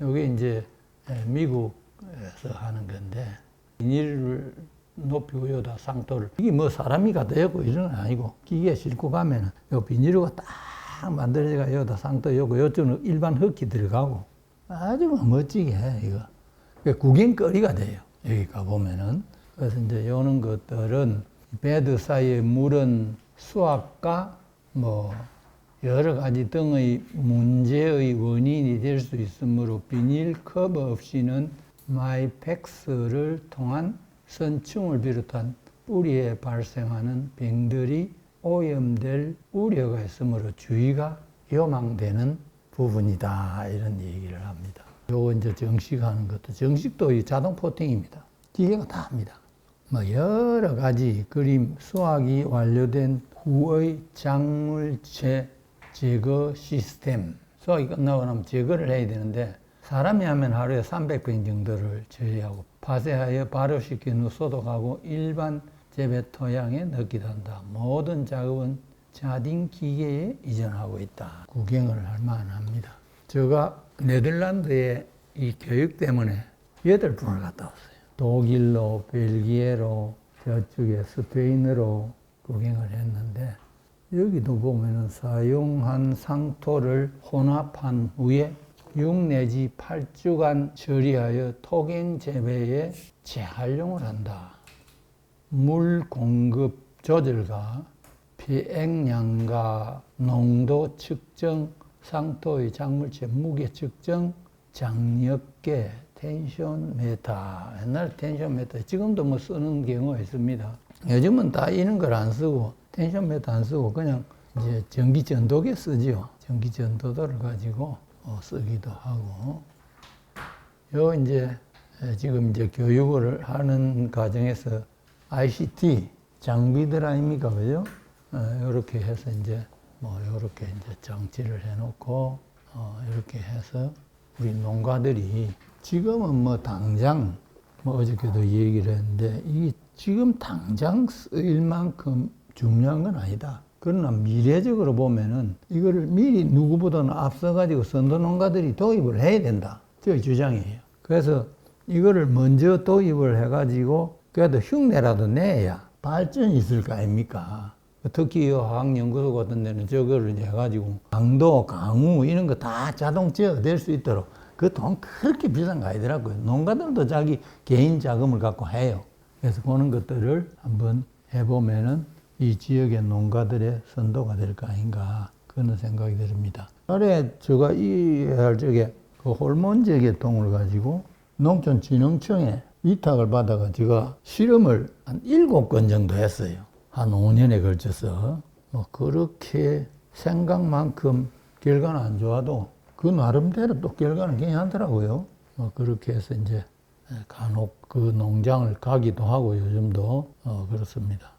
이게 이제 미국에서 하는 건데 비닐을 높이고 여다 상토를. 이게 뭐 사람이 갖다 엮고 이런 건 아니고 기계 싣고 가면은 요 비닐로가 딱 만들어져가 여다 상토 엮고 요쪽은 일반 흙이 들어가고. 아주 뭐 멋지게 해 이거. 그게 구경거리가 돼요 여기 가보면은. 그래서 이제 요런 것들은 베드 사이의 물은 수압과 뭐 여러 가지 등의 문제의 원인이 될 수 있으므로 비닐 커버 없이는 마이펙스를 통한 선충을 비롯한 뿌리에 발생하는 병들이 오염될 우려가 있으므로 주의가 요망되는 부분이다 이런 얘기를 합니다. 요거 이제 정식하는 것도 정식도 이 자동 포팅입니다. 기계가 다 합니다. 뭐 여러 가지 그림 수확이 완료된 후의 작물체 제거 시스템 수확이 끝나고 나면 제거를 해야 되는데 사람이 하면 하루에 300병 정도를 처리하고 파쇄하여 발효시킨 후 소독하고 일반 재배 토양에 넣기도 한다. 모든 작업은 자딩 기계에 이전하고 있다. 구경을 할 만합니다. 제가 네덜란드의 이 교육 때문에 여덟 분을 갔다 왔어요. 독일로, 벨기에로, 저쪽에 스페인으로 구경을 했는데 여기도 보면은 사용한 상토를 혼합한 후에 6 내지 8주간 처리하여 토경 재배에 재활용을 한다. 물 공급 조절과 비액량과 농도 측정, 상토의 작물체 무게 측정, 장력계, 텐션 메타. 옛날 텐션 메타, 지금도 뭐 쓰는 경우가 있습니다. 요즘은 다 이런 걸 안 쓰고, 텐션 메타 안 쓰고, 그냥 이제 전기 전도계 쓰지요. 전기 전도도를 가지고 어, 쓰기도 하고. 요 이제 지금 이제 교육을 하는 과정에서 ICT 장비들 아닙니까, 그죠? 이렇게 해서 이제 뭐 이렇게 이제 장치를 해놓고 어, 이렇게 해서 우리 농가들이 지금은 뭐 당장 뭐 어저께도 얘기를 했는데 이게 지금 당장 쓰일 만큼 중요한 건 아니다. 그러나 미래적으로 보면은 이거를 미리 누구보다는 앞서가지고 선도 농가들이 도입을 해야 된다. 저희 주장이에요. 그래서 이거를 먼저 도입을 해가지고 그래도 흉내라도 내야 발전이 있을 거 아닙니까? 특히 이 화학연구소 같은 데는 저거를 해가지고 강도, 강우 이런 거 다 자동 제어될 수 있도록 그 돈 그렇게 비싼 거 아니더라고요. 농가들도 자기 개인 자금을 갖고 해요. 그래서 그런 것들을 한번 해보면은 이 지역의 농가들의 선도가 될 거 아닌가 그런 생각이 듭니다. 올해 제가 이할 적에 그 호르몬제 계 통을 가지고 농촌진흥청에 위탁을 받아가 제가 실험을 한 일곱 건 정도 했어요. 한 5년에 걸쳐서 뭐 그렇게 생각만큼 결과는 안 좋아도 그 나름대로 또 결과는 괜찮더라고요. 뭐 그렇게 해서 이제 간혹 그 농장을 가기도 하고 요즘도 어 그렇습니다.